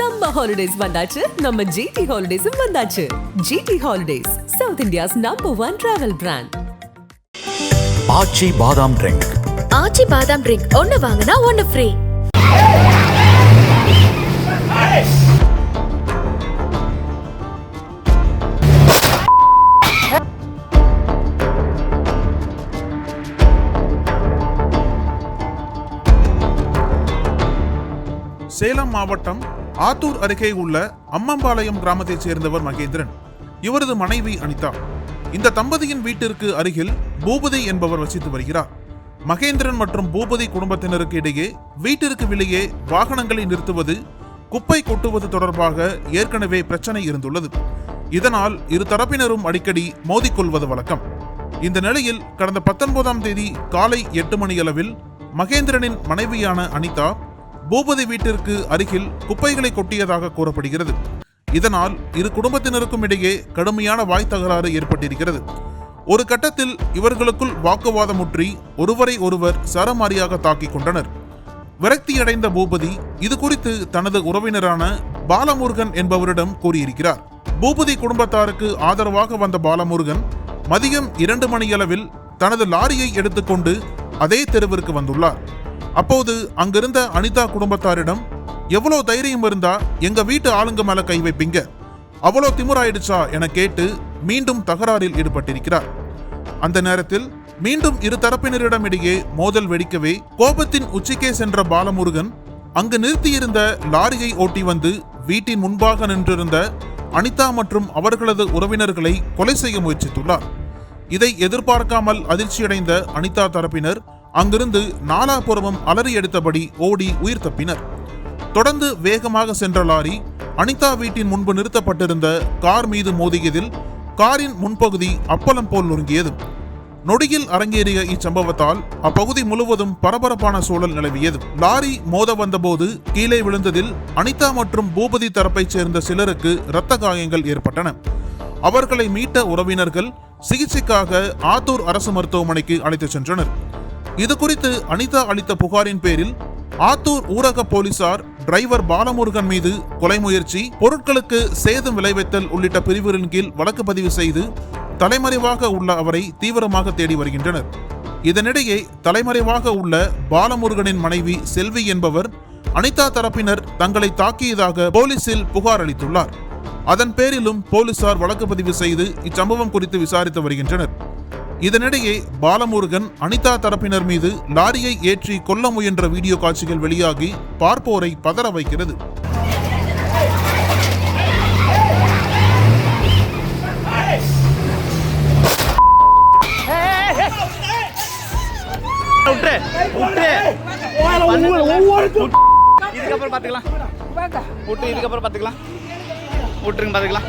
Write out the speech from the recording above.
சம்ம ஹாலிடேஸ் வந்தாச்சு. நம்ம ஜிடி ஹாலிடேஸும் வந்தாச்சு. GT Holidays South India's number one travel brand Aachi badam drink Aachi பாதாம் ட்ரிங்க் ஒன்னு வாங்கினா ஒன்னு ஃப்ரீ சேலம் மாவட்டம் ஆத்தூர் அருகே உள்ள அம்மம்பாளையம் கிராமத்தைச் சேர்ந்தவர் மகேந்திரன். இவரது மனைவி அனிதா. இந்த தம்பதியின் வீட்டிற்கு அருகில் பூபதி என்பவர் வசித்து வருகிறார். மகேந்திரன் மற்றும் பூபதி குடும்பத்தினருக்கு இடையே வீட்டிற்கு வெளியே வாகனங்களை நிறுத்துவது குப்பை கொட்டுவது தொடர்பாக ஏற்கனவே பிரச்சனை இருந்துள்ளது. இதனால் இரு தரப்பினரும் அடிக்கடி மோதிக்கொள்வது வழக்கம். இந்த நிலையில் கடந்த பத்தொன்பதாம் தேதி காலை எட்டு மணியளவில் மகேந்திரனின் மனைவியான அனிதா பூபதி வீட்டிற்கு அருகில் குப்பைகளை கொட்டியதாக கூறப்படுகிறது. இதனால் இரு குடும்பத்தினருக்கும் இடையே கடுமையான வாய் தகராறு ஏற்பட்டிருக்கிறது. ஒரு கட்டத்தில் இவர்களுக்குள் வாக்குவாதமுற்றி ஒருவரை ஒருவர் சரமாரியாக தாக்கிக் கொண்டனர். விரக்தியடைந்த பூபதி இது குறித்து தனது உறவினரான பாலமுருகன் என்பவரிடம் கூறியிருக்கிறார். பூபதி குடும்பத்தாருக்கு ஆதரவாக வந்த பாலமுருகன் மதியம் இரண்டு மணியளவில் தனது லாரியை எடுத்துக்கொண்டு அதே தெருவிற்கு வந்துள்ளார். அப்போது அங்கிருந்த அனிதா குடும்பத்தாரிடம் எவ்வளோ தைரியம் இருந்தா எங்க வீட்டு ஆளுங்க மேல கை வைப்பீங்க? அவ்வளோ திமுறாயிடுச்சா என கேட்டு மீண்டும் தகராறில் ஈடுபட்டிருக்கிறார். அந்த நேரத்தில் மீண்டும் இரு தரப்பினரிடமிடையே மோதல் வெடிக்கவே கோபத்தின் உச்சிக்கே சென்ற பாலமுருகன் அங்கு நிறுத்தியிருந்த லாரியை ஓட்டி வந்து வீட்டின் முன்பாக நின்றிருந்த அனிதா மற்றும் அவர்களது உறவினர்களை கொலை செய்ய முயற்சித்துள்ளார். இதை எதிர்பார்க்காமல் அதிர்ச்சியடைந்த அனிதா தரப்பினர் அங்கிருந்து நாலாபுரமும் அலறி எடுத்தபடி ஓடி உயிர் தப்பினர். தொடர்ந்து வேகமாக சென்ற லாரி அனிதா வீட்டின் முன்பு நிறுத்தப்பட்டிருந்த கார் மீது மோதியதில் காரின் முன்பகுதி அப்பளம் போல் நொறுங்கியது. நொடியில் அரங்கேறிய இச்சம்பவத்தால் அப்பகுதி முழுவதும் பரபரப்பான சூழல் நிலவியது. லாரி மோத வந்தபோது கீழே விழுந்ததில் அனிதா மற்றும் பூபதி தரப்பைச் சேர்ந்த சிலருக்கு இரத்த காயங்கள் ஏற்பட்டன. அவர்களை மீட்ட உறவினர்கள் சிகிச்சைக்காக ஆத்தூர் அரசு மருத்துவமனைக்கு அழைத்துச் சென்றனர். இது குறித்து அனிதா அளித்த புகாரின் பேரில் ஆத்தூர் ஊரக போலீசார் டிரைவர் பாலமுருகன் மீது கொலை முயற்சி பொருட்களுக்கு சேதம் விளைவித்தல் உள்ளிட்ட பிரிவுகளின் கீழ் வழக்கு பதிவு செய்து தலைமறைவாக உள்ள அவரை தீவிரமாக தேடி வருகின்றனர். இதனிடையே தலைமறைவாக உள்ள பாலமுருகனின் மனைவி செல்வி என்பவர் அனிதா தரப்பினர் தங்களை தாக்கியதாக போலீசில் புகார் அளித்துள்ளார். அதன் பேரிலும் போலீசார் வழக்கு பதிவு செய்து இச்சம்பவம் குறித்து விசாரித்து வருகின்றனர். இதனிடையே பாலமுருகன் அனிதா தரப்பினர் மீது லாரியை ஏற்றி கொல்ல முயன்ற வீடியோ காட்சிகள் வெளியாகி பார்ப்போரை பதற வைக்கிறது. இதுக்கப்புறம் விட்டுருங்க பார்த்துக்கலாம்